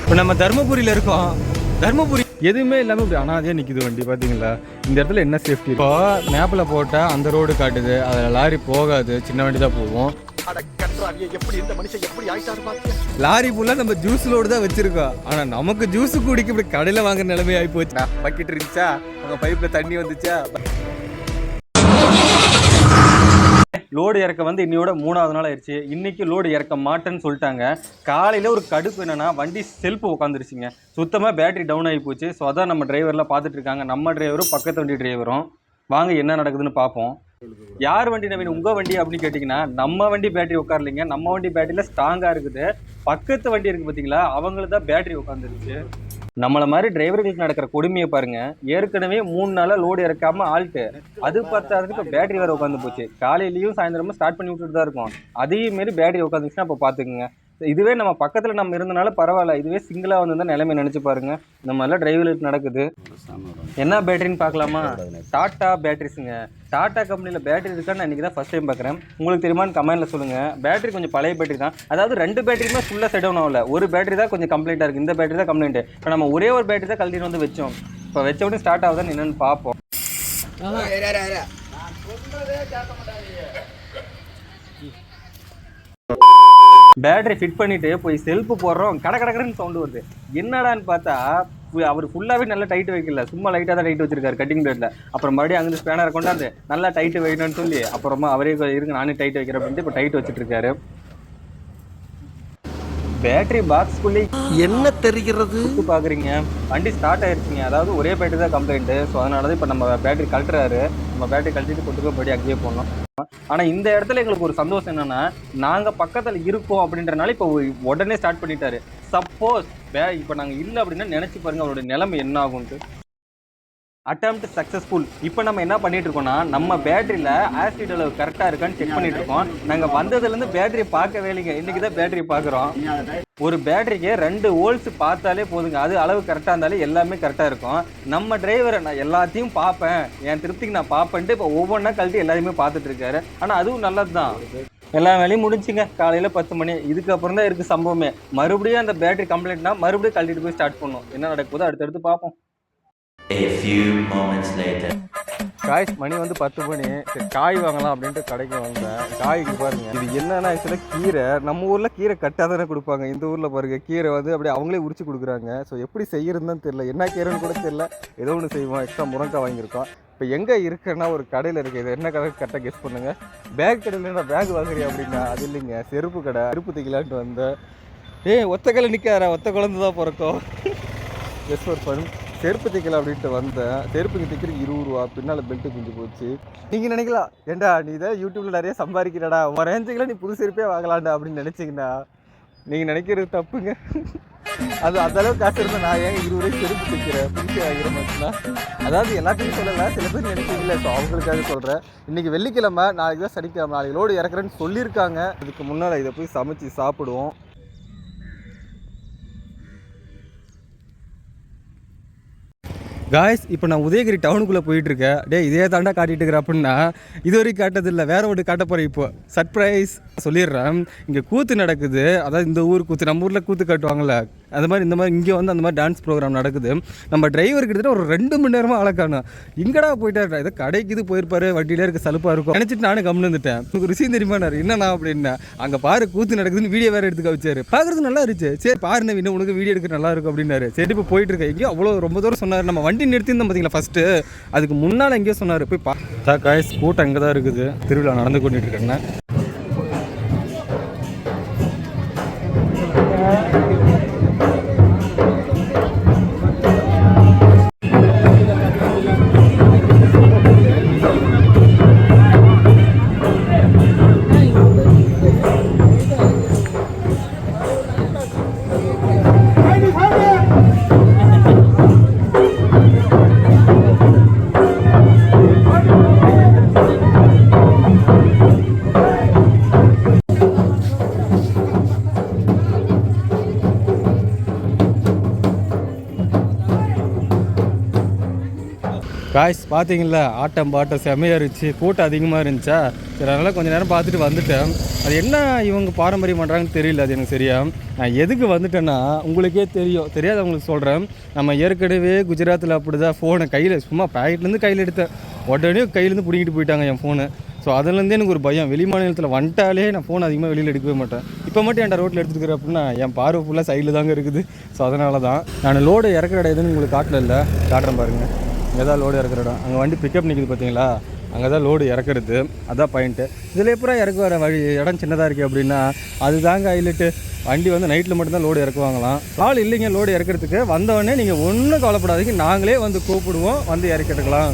இப்போ நம்ம தருமபுரியில் இருக்கோம். தருமபுரி எதுவுமே இல்லாமல் இப்படி அனாதையாக நிற்குது வண்டி பார்த்தீங்களா இந்த இடத்துல என்ன சேஃப்டி இப்போ மேப்பில் போட்டால் அந்த ரோடு காட்டுது அதில் லாரி போகாது சின்ன வண்டி தான் போகும். எப்படி இந்த மனுஷன் எப்படி ஆயிட்டாரு பாத்தியா? லாரி ஃபுல்லாக நம்ம ஜூஸ் லோடு தான் வச்சிருக்கோம். ஆனால் நமக்கு ஜூஸ் குடிக்க இப்படி கடையில் வாங்குற நிலைமை ஆகி போச்சு. பக்கெட் இருந்துச்சா? அங்கே பைப்பில் தண்ணி வந்துச்சா? லோடு இறக்க வந்து இன்னையோட மூணாவது நாள் ஆயிடுச்சு. இன்னைக்கு லோடு இறக்க மாட்டேன்னு சொல்லிட்டாங்க. காலையில் ஒரு கடுப்பு என்னன்னா வண்டி செல்ஃபு உட்காந்துருச்சுங்க சுத்தமாக பேட்டரி டவுன் ஆகி போச்சு. ஸோ அதான் நம்ம டிரைவர்லாம் பார்த்துட்டு இருக்காங்க. நம்ம டிரைவரும் பக்கத்து வண்டி டிரைவரும் வாங்க என்ன நடக்குதுன்னு பார்ப்போம். யார் வண்டி நவீன்? உங்கள் வண்டி அப்படின்னு கேட்டிங்கன்னா நம்ம வண்டி பேட்டரி உட்காரலிங்க. நம்ம வண்டி பேட்டரியில் ஸ்ட்ராங்காக இருக்குது. பக்கத்து வண்டி இருக்குது பார்த்தீங்களா அவங்களுக்கு தான் பேட்டரி உட்காந்துருச்சு. நம்மள மாதிரி டிரைவர்களுக்கு நடக்கிற கொடுமையை பாருங்க. ஏற்கனவே மூணு நாளா லோடு இறக்காம ஆல்ட்டு அது பத்தாததுக்கு இப்போ பேட்டரி வேற உட்காந்து போச்சு. காலையிலயும் சாயந்தரமும் ஸ்டார்ட் பண்ணி விட்டுட்டு தான் இருக்கும். அதையும் மாரி பேட்டரி உட்காந்துச்சுன்னா அப்போ பார்த்துக்குங்க இதுவே நம்ம பக்கத்தில் நம்ம இருந்தனால பரவாயில்ல. இதுவே சிங்கிளாக வந்து நிலைமை நினச்சி பாருங்க. இந்த மாதிரிலாம் டிரைவர்களுக்கு நடக்குது. என்ன பேட்டரின்னு பார்க்கலாமா? டாட்டா பேட்டரிஸுங்க டாட்டா கம்பெனியில் பேட்டரி இருக்கான்னு நான் இன்றைக்கி தான் ஃபஸ்ட் டைம் பார்க்குறேன். உங்களுக்கு தெரியுமான்னு கமெண்ட்டில் சொல்லுங்கள் பேட்டரி கொஞ்சம் பழைய பேட்டரி தான். அதாவது ரெண்டு பேட்டரியுமே ஃபுல்லாக செட் டவுன் ஆகல. ஒரு பேட்டரி தான் கொஞ்சம் கம்ப்ளைண்ட்டாக இருக்குது இந்த பேட்டரி தான் கம்ப்ளைண்ட் இப்போ நம்ம ஒரே ஒரு பேட்டரி தான் கழட்டிட்டு வந்து வச்சோம். இப்போ வச்ச உடனே ஸ்டார்ட் ஆகுதான்னு என்னென்னு பார்ப்போம். பேட்டரி ஃபிட் பண்ணிட்டு போய் செல்ஃபு போடுறோம் கட கடகடன்னு சவுண்டு வருது. என்னடான்னு பார்த்தா அவர் ஃபுல்லாகவே நல்லா டைட் வைக்கல. சும்மா லைட்டாக தான் டைட் வச்சிருக்காரு கட்டிங் பிளேட்ல அப்புறம் மறுபடியும் அங்கே ஸ்பேனரை கொண்டாந்து நல்லா டைட் வைக்கணும்னு சொல்லி அப்புறமா அவரே கொ- இருங்க நானே டைட் வைக்கிறேன் அப்படின்ட்டு இப்போ டைட் வச்சிட்டு இருக்காரு பேட்டரி பாக்ஸ்குள்ளே என்ன தெரிகிறது? பார்க்குறீங்க வண்டி ஸ்டார்ட் ஆயிருச்சுங்க. அதாவது ஒரே பேட்டரி தான் கம்ப்ளைண்ட்டு ஸோ அதனால தான் இப்போ நம்ம பேட்டரி கழட்டுறாரு. நம்ம பேட்டரி கழட்டிட்டு கொண்டு போய் படி அங்கேயே போடணும். ஆனால் இந்த இடத்துல எங்களுக்கு ஒரு சந்தோஷம் என்னன்னா நாங்கள் பக்கத்தில் இருக்கோம் அப்படின்றனால இப்போ உடனே ஸ்டார்ட் பண்ணிட்டாரு. சப்போஸ் வே இப்போ நாங்கள் இல்லை அப்படின்னா நினச்சி பாருங்க அவருடைய நிலைமை என்ன ஆகும்ட்டு அட்டம்ப்ட் சக்ஸஸ்ஃபுல் இப்போ நம்ம என்ன பண்ணிட்டு இருக்கோம்னா நம்ம பேட்டரியில் ஆசிட் அளவு கரெக்டாக இருக்கான்னு செக் பண்ணிட்டு இருக்கோம் நாங்கள் வந்ததுலேருந்து பேட்டரி பார்க்கவே இல்லைங்க. இன்றைக்கி தான் பேட்டரி பார்க்குறோம். ஒரு பேட்டரிக்கு ரெண்டு ஓல்ஸ் பார்த்தாலே போதுங்க. அது அளவு கரெக்டாக இருந்தாலே எல்லாமே கரெக்டாக இருக்கும். நம்ம டிரைவரை நான் எல்லாத்தையும் பார்ப்பேன். என் திருப்திக்கு நான் பார்ப்பேன்ட்டு இப்போ ஒவ்வொன்றா கழட்டி எல்லாத்தையுமே பார்த்துட்டு இருக்காரு ஆனால் அதுவும் நல்லது தான் எல்லா வேலையும் முடிஞ்சுங்க. காலையில் பத்து மணி. இதுக்கப்புறம் தான் இருக்குது சம்பவமே. மறுபடியும் அந்த பேட்டரி கம்ப்ளைண்ட்னா மறுபடியும் கழட்டிட்டு போய் ஸ்டார்ட் பண்ணும் என்ன நடக்குதோ அடுத்தடுத்து பார்ப்போம். A few moments later. மணி வந்து பத்து மணி. சரி காய் வாங்கலாம் அப்படின்ட்டு கடைக்கு வந்தேன். காய்க்கு பாருங்க. இது என்னன்னா ஆக்சுவலாக கீரை நம்ம ஊரில் கீரை கட்டாக தானே கொடுப்பாங்க. இந்த ஊரில் பாருங்க கீரை வந்து அப்படியே அவங்களே உரிச்சு கொடுக்குறாங்க. ஸோ எப்படி செய்யறதுன்னு தெரியல. என்ன கீரைன்னு கூட தெரியல. ஏதோ ஒன்று செய்வோம் எக்ஸ்ட்ரா முருங்காய் வாங்கியிருக்கோம். இப்போ எங்கே இருக்குன்னா ஒரு கடையில் இருக்குது இது என்ன கடை கரெக்டாக கெஸ் பண்ணுங்க. பேக் கடையில் நான் பேக் வாங்குறியா அப்படின்னா அது இல்லைங்க. செருப்பு கடை செருப்பு தைக்கலான்ட்டு வந்தேன். ஏய் ஒத்த கலை நிற்காரா ஒத்த குழந்தை தான் பிறக்கும். எஸ் ஒரு பண்ணு செருப்பு தைக்கல அப்படின்ட்டு வந்தேன் செருப்புக்கு தைக்கிறதுக்கு இருபது ரூபா பின்னால் பெல்ட்டு குஞ்சு போச்சு. நீங்கள் நினைக்கலாம் ஏண்டா நீ இதை யூடியூப்பில் நிறைய சம்பாதிக்கிறடா உன் நீ புது செருப்பே வாங்கலாம்டா அப்படின்னு நினச்சிங்கன்னா நீங்கள் நினைக்கிறது தப்புங்க. அது அந்த அளவுக்கு காசு இருந்தால் நான் ஏன் இருபது ரூபாய்க்கு செருப்பு தைக்கிறேன்? புதுசு வாங்கிற மட்டும்தான் அதாவது எல்லாத்தையும் சொல்லலை சில பேர் நினைக்கிறீங்களே ஸோ அவங்களுக்காக சொல்கிறேன் இன்றைக்கி வெள்ளிக்கிழமை நாளைக்கு தான் சனிக்கிழமை நாளைக்கு லோடு இறக்குறேன்னு சொல்லியிருக்காங்க. அதுக்கு முன்னால் இதை போய் சமைச்சு சாப்பிடுவோம். காய்ஸ் இப்போ நான் உதயகிரி டவுனுக்குள்ளே போயிட்டு இருக்கேன் இதே தாண்டா காட்டிட்டு இருக்கிற அப்படின்னா இது வரைக்கும் காட்டதில்லை. வேற ஒன்று காட்ட போகிறேன் இப்போ. சர்ப்ரைஸ் சொல்லிடுறேன். இங்கே கூத்து நடக்குது. அதாவது இந்த ஊர் கூத்து நம்ம ஊரில் கூத்து காட்டுவாங்கல்ல. அது மாதிரி இந்த மாதிரி இங்கே வந்து அந்த மாதிரி டான்ஸ் ப்ரோக்ராம் நடக்குது. நம்ம டிரைவர் கிட்டத்தட்ட ஒரு ரெண்டு மணி நேரமாக அழகானோம் இங்கடா போயிட்டாரு. இதை கடைக்கு இது போயிருப்பாரு. வண்டியில இருக்க சலுப்பாக இருக்கும். நினச்சிட்டு நானும் கம்னு வந்துட்டேன் உங்களுக்கு ருசியும் தெரியுமானாரு என்னண்ணா அப்படின்னா அங்கே பாரு கூத்து நடக்குதுன்னு வீடியோ வேறு எடுத்து காமிச்சாரு. பார்க்குறது நல்லா இருந்துச்சு. சரி பாருண்ணே இன்னும் உனக்கு வீடியோ எடுக்க நல்லா இருக்கும் அப்படின்னாரு. சரி இப்போ போயிட்டு இருக்கேன். எங்கேயோ அவ்வளோ ரொம்ப தூரம் சொன்னார். நம்ம வண்டி நிறுத்தியிருந்தோம் பார்த்தீங்களா ஃபஸ்ட்டு அதுக்கு முன்னால் எங்கேயோ சொன்னார். போய் பா காய்ஸ் கூட்டம் இங்கே தான் இருக்குது. திருவிழா நடந்து கொண்டுட்டு இருக்கேன். காய்ஸ் பார்த்தீங்களா ஆட்டம் பாட்டம் செமையாக இருந்துச்சு. கூட்டம் அதிகமாக இருந்துச்சா? சரி அதனால் கொஞ்ச நேரம் பார்த்துட்டு வந்துட்டேன். அது என்ன இவங்க பாரம்பரியம் பண்ணுறாங்கன்னு தெரியல அது எனக்கு சரியா. நான் எதுக்கு வந்துட்டேன்னா உங்களுக்கே தெரியும். தெரியாதவங்களுக்கு சொல்கிறேன் நம்ம ஏற்கனவே குஜராத்தில் அப்படி தான் ஃபோனை கையில் சும்மா பேக்கெட்லேருந்து கையில் எடுத்தேன். உடனே கையிலேருந்து பிடிங்கிட்டு போயிட்டாங்க என் ஃபோனு ஸோ அதுலேருந்தே எனக்கு ஒரு பயம். வெளி மாநிலத்தில் வந்துட்டாலே நான் ஃபோன் அதிகமாக வெளியில் எடுக்கவே மாட்டேன். இப்போ மட்டும் என்கிட்ட ரோட்டில் எடுத்துக்கிறேன் அப்படின்னா என் பார்வை ஃபுல்லாக சைடில் தாங்க இருக்குது. ஸோ அதனால தான் நான் லோடு இறக்குற இடம் எதுன்னு உங்களுக்கு காட்டல இல்லை? காட்டுறேன் பாருங்கள் இங்கே தான் லோடு இறக்குற இடம் அங்கே வண்டி பிக்கப் நிற்குது பார்த்தீங்களா அங்கே தான் லோடு இறக்குறது. அதான் பாயிண்ட்டு இதில் எப்பறம் இறக்கு வர வழி? இடம் சின்னதாக இருக்குது அப்படின்னா அதுதாங்க ஹைலைட்டு வண்டி வந்து நைட்டில் மட்டும்தான் லோடு இறக்குவாங்களாம். ஆள் இல்லைங்க லோடு இறக்கிறதுக்கு. வந்தவொடனே நீங்கள் ஒன்றும் கவலைப்படாதீங்க. நாங்களே வந்து கூப்பிடுவோம். வந்து இறக்கிட்டுக்கலாம்.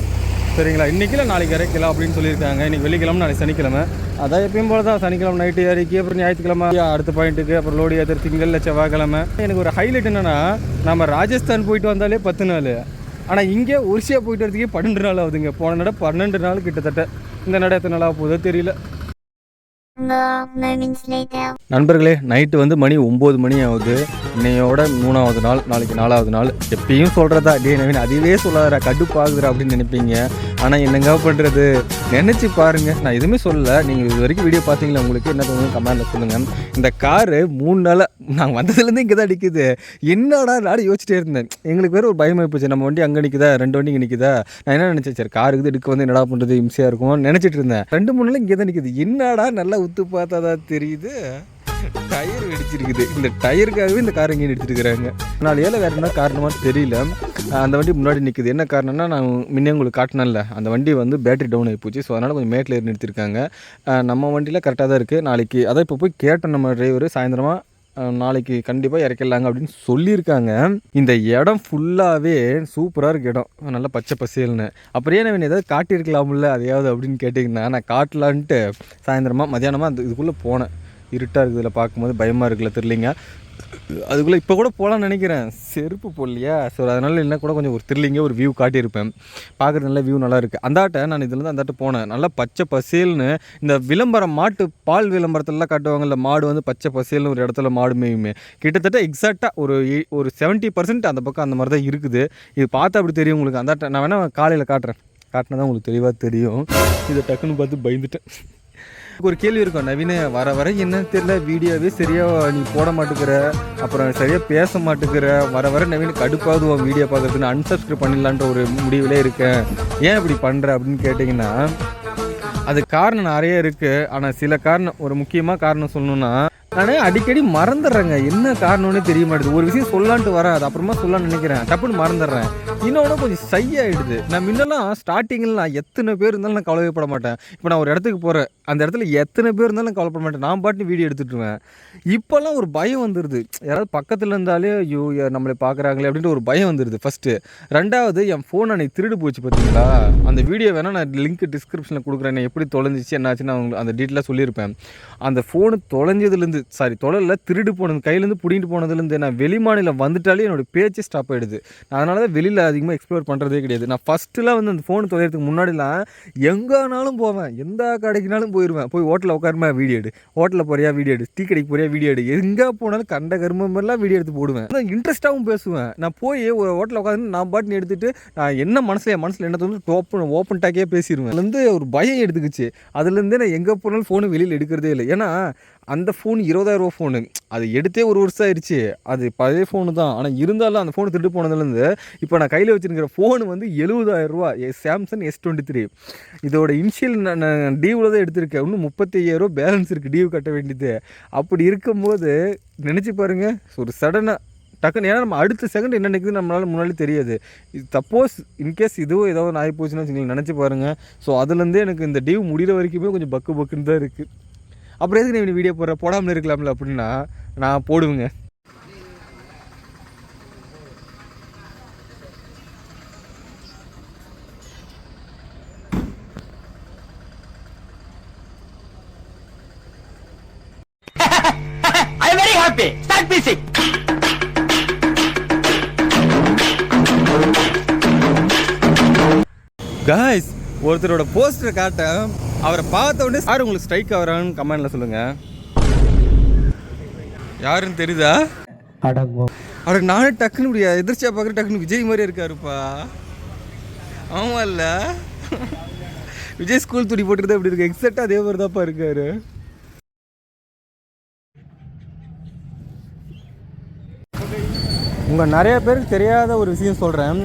சரிங்களா? இன்றைக்கில நாளைக்கு இறக்கலாம் அப்படின்னு சொல்லியிருக்காங்க. இன்றைக்கி வெள்ளிக்கிழமை நாளைக்கு சனிக்கிழமை. அதான் எப்பயும் போல தான் சனிக்கிழமை நைட்டு இறக்கி அப்புறம் ஞாயிற்றுக்கிழமை. அடுத்த பாயிண்ட்டுக்கு அப்புறம் லோடு ஏற்றுற திங்கள் செவ்வாய்க்கிழமை. எனக்கு ஒரு ஹைலைட் என்னென்னா நம்ம ராஜஸ்தான் போயிட்டு வந்தாலே பத்து நாள். ஆனால் இங்கே ஒரிசியா போயிட்டு வரதுக்கே பன்னெண்டு நாள் ஆகுதுங்க. போன நட பன்னெண்டு நாள் கிட்டத்தட்ட. இந்த நட எத்தனை நாள் ஆக போதோ தெரியல. நண்பர்களே நைட்டு வந்து மணி ஒம்பது மணி ஆகுது. இன்னையோட மூணாவது நாள் நாளைக்கு நாலாவது நாள். எப்பயும் சொல்கிறதா டே நவீன் அதுவே சொல்லாதரா கடுப்பாகுதுரா அப்படின்னு நினைப்பீங்க. ஆனால் என்னங்க பண்ணுறது நினச்சி பாருங்கள் நான் எதுவுமே சொல்லலை. நீங்கள் இது வரைக்கும் வீடியோ பார்த்தீங்களா? உங்களுக்கு என்ன தோணும் கமெண்டில் சொல்லுங்கள் இந்த காரு மூணு நாளாக நாங்கள் வந்ததுலேருந்து இங்கே தான் நிற்குது என்னடா நாடு யோசிச்சிட்டே இருந்தேன். எங்களுக்கு வேறு ஒரு பயமாக போச்சு நம்ம வண்டி அங்கே நிற்குதா ரெண்டு வண்டி இங்கே நிற்குதா நான் என்ன நினச்சேன்? சார் காருக்கு எடுக்க வந்து என்னடா பண்ணுறது இம்சையாக இருக்கும் நினச்சிட்டு இருந்தேன். ரெண்டு மூணு நாள் இங்கே தான் நிற்குது என்னடா நல்லா உத்து பார்த்தா தான் தெரியுது. டயர் வெடிச்சிருக்குது. இந்த டயருக்காகவே இந்த கார் இங்கே எடுத்துருக்குறாங்க நாலு ஏழை வேறு என்ன காரணமாக தெரியல. அந்த வண்டி முன்னாடி நிற்குது என்ன காரணம்னா நான் முன்னே உங்களுக்கு காட்டினேன்ல அந்த வண்டி வந்து பேட்டரி டவுன் ஆகி போச்சு. ஸோ அதனால் கொஞ்சம் மேட்டில் ஏறி நிறுத்திருக்காங்க. நம்ம வண்டியில் கரெக்டாக தான் இருக்குது நாளைக்கு அதான் இப்போ போய் கேட்டோம் நம்ம டிரைவர் சாயந்தரமாக நாளைக்கு கண்டிப்பாக இறக்கிடலாங்க அப்படின்னு சொல்லியிருக்காங்க. இந்த இடம் ஃபுல்லாகவே சூப்பராக இருக்கு இடம். நல்லா பச்சை பசேல்னு. அப்புறம் ஏன் நான் ஏதாவது காட்டியிருக்கலாம்ல அதையாவது அப்படின்னு கேட்டிங்கன்னா நான் காட்டலான்ட்டு சாயந்தரமாக மதியானமாக அந்த இதுக்குள்ளே போனேன். இருட்டாக இருக்குது இதில் பார்க்கும்போது பயமாக இருக்குல்ல தெரியலிங்க. அதுக்குள்ளே இப்போ கூட போகலான்னு நினைக்கிறேன். செருப்பு போடலையா? ஸோ அதனால் என்ன கூட கொஞ்சம் ஒரு த்ரில்லிங்காக ஒரு வியூ காட்டியிருப்பேன். பார்க்குறது நல்ல வியூ நல்லா இருக்குது அந்தாட்ட நான் இதுலேருந்து அந்தாட்ட போனேன். நல்லா பச்சை பசேல்னு இந்த விளம்பரம் மாட்டு பால் விளம்பரத்துலலாம் காட்டுவாங்கல்ல மாடு வந்து பச்சை பசேல்னு ஒரு இடத்துல மாடு மேயுமே கிட்டத்தட்ட எக்ஸாக்டாக ஒரு ஒரு செவன்ட்டி பர்சன்ட் அந்த பக்கம் அந்த மாதிரி தான் இருக்குது. இது பார்த்தா அப்படி தெரியும் உங்களுக்கு. அந்தாட்ட நான் வேணால் காலையில் காட்டுறேன். காட்டினா தான் உங்களுக்கு தெளிவாக தெரியும். இதை டக்குன்னு பார்த்து பயந்துட்டேன். ஒரு கேள்வி இருக்கும் நவீன வர வர என்னன்னு தெரியல வீடியோவே சரியா நீ போட மாட்டேங்கிற அப்புறம் சரியா பேச மாட்டேங்கிற வர வர நவீன கடுப்பாவது உன் வீடியோ பார்க்கறதுன்னு அன்சப்ஸ்கிரைப் பண்ணிடலான்ற ஒரு முடிவிலே இருக்கேன். ஏன் இப்படி பண்ற அப்படின்னு கேட்டிங்கன்னா அது காரணம் நிறைய இருக்கு ஆனால் சில காரணம் ஒரு முக்கியமாக காரணம் சொல்லணும்னா நான் அடிக்கடி மறந்துடுறேங்க. என்ன காரணம்னு தெரிய மாட்டேது ஒரு விஷயம் சொல்லான்ட்டு வரேன் அது அப்புறமா சொல்லலாம்னு நினைக்கிறேன். டப்புன்னு மறந்துடுறேன். இன்னொன்று கொஞ்சம் சை ஆகிடுது நான் முன்னெல்லாம் ஸ்டார்டிங்கில் நான் எத்தனை பேர் இருந்தாலும் நான் கவலைப்பட மாட்டேன். இப்போ நான் ஒரு இடத்துக்கு போகிறேன் அந்த இடத்துல எத்தனை பேர் இருந்தாலும் நான் கவலைப்பட மாட்டேன். நான் பாட்டு வீடியோ எடுத்துட்டுருவேன் இப்போல்லாம் ஒரு பயம் வந்துடுது யாராவது பக்கத்தில் இருந்தாலே ஐயோ நம்மளை பார்க்குறாங்களே அப்படின்ட்டு ஒரு பயம் வந்துடுது ஃபஸ்ட்டு ரெண்டாவது என் ஃபோன் அன்னைக்கு திருடு போச்சு பார்த்தீங்களா அந்த வீடியோ வேணால் நான் லிங்க் டிஸ்கிரிப்ஷனில் கொடுக்குறேன். எப்படி தொலைஞ்சிச்சு என்னாச்சுன்னு அவங்க அந்த டீட்டெயிலாக சொல்லியிருப்பேன். அந்த ஃபோனு தொலைஞ்சதுலேருந்து சாரி தொலைல திருடு போனது கையிலேருந்து பிடிங்கிட்டு போனதுலேருந்து நான் வெளி மாநிலம் வந்துட்டாலே என்னோட பேச்சு ஸ்டாப் ஆகிடுது அதனால தான் வெளியில் அதிகமாக எக்ஸ்ப்ளோர் பண்ணுறதே கிடையாது. நான் ஃபஸ்ட்டுலாம் வந்து அந்த ஃபோன் தொலைகிறதுக்கு முன்னாடிலாம் எங்கேனாலும் போவேன். எந்த கடைக்குனாலும் போயிடுவேன் போய் ஹோட்டலில் உட்காருமா வீடியோ எடு. ஹோட்டலில் போறியா வீடியோ எடு. டீ கடைக்கு போறியா வீடியோ எடு. எங்கே போனாலும் கண்ட கருமெல்லாம் வீடியோ எடுத்து போடுவேன். இன்ட்ரெஸ்ட்டாகவும் பேசுவேன். நான் போய் ஒரு ஹோட்டலில் உட்காந்து நான் பாட்டுன்னு எடுத்துட்டு நான் என்ன மனசில் என் மனசில் என்ன தோணுது ஓப்பன் ஓப்பன் டாக்கே பேசிடுவேன் அதுலேருந்து ஒரு பயம் எடுத்துக்கிச்சு. அதுலேருந்தே நான் எங்கே போனாலும் ஃபோனு வெளியில் எடுக்கிறதே இல்லை. ஏன்னா அந்த ஃபோன் இருபதாயிரம் ரூபா ஃபோனு அது எடுத்தே ஒரு வருஷம் ஆயிடுச்சு. அது பழைய ஃபோனு தான். ஆனால் இருந்தாலும் அந்த ஃபோனு திருட்டு போனதுலேருந்து இப்போ நான் கையில் வச்சுருக்கிற ஃபோன் வந்து எழுபதாயிரம் ரூபா சாம்சங் எஸ் டுவெண்ட்டி த்ரீ இதோட இனிஷியல் நான் டியூவில் தான் எடுத்திருக்கேன். இன்னும் முப்பத்தி ஐயாயிரம் பேலன்ஸ் இருக்குது டியூ கட்ட வேண்டியது. அப்படி இருக்கும்போது நினச்சி பாருங்க. ஒரு சடனாக டக்குன்னு ஏன்னா நம்ம அடுத்த செகண்ட் என்ன நினைக்குது நம்மளால முன்னாடி தெரியாது. சப்போஸ் இன்கேஸ் இதுவும் ஏதாவது ஒன்று ஆகி போச்சுன்னா நினச்சி பாருங்கள் ஸோ அதுலேருந்தே எனக்கு இந்த டியூ முடிகிற வரைக்குமே கொஞ்சம் பக்கு பக்குன்னு தான் இருக்குது அப்புறம் எதுக்கு நீ வீடியோ போடுற போடாமல் இருக்கலாம்ல அப்படின்னா நான் போடுவேங்க I am very happy. Start music. Guys ஒருத்தரோட போஸ்டரை காட்டேன் அவரை பார்த்த உடனே சார் உங்களுக்கு ஸ்ட்ரைக் ஆகிறான்னு கமெண்ட்ல சொல்லுங்க. யாருன்னு தெரியுதா? அவருக்கு நானும் டக்குன்னு முடியாது எதிர்ச்சியாக பார்க்குற டக்குன்னு விஜய் மாதிரி இருக்காருப்பா. ஆமாம் இல்லை விஜய் ஸ்கூல் துடி போட்டுருந்தா எப்படி இருக்கு. எக்ஸாக்டாக அதே மாதிரி தான்ப்பா இருக்காரு. உங்கள் நிறைய பேருக்கு தெரியாத ஒரு விஷயம் சொல்கிறேன்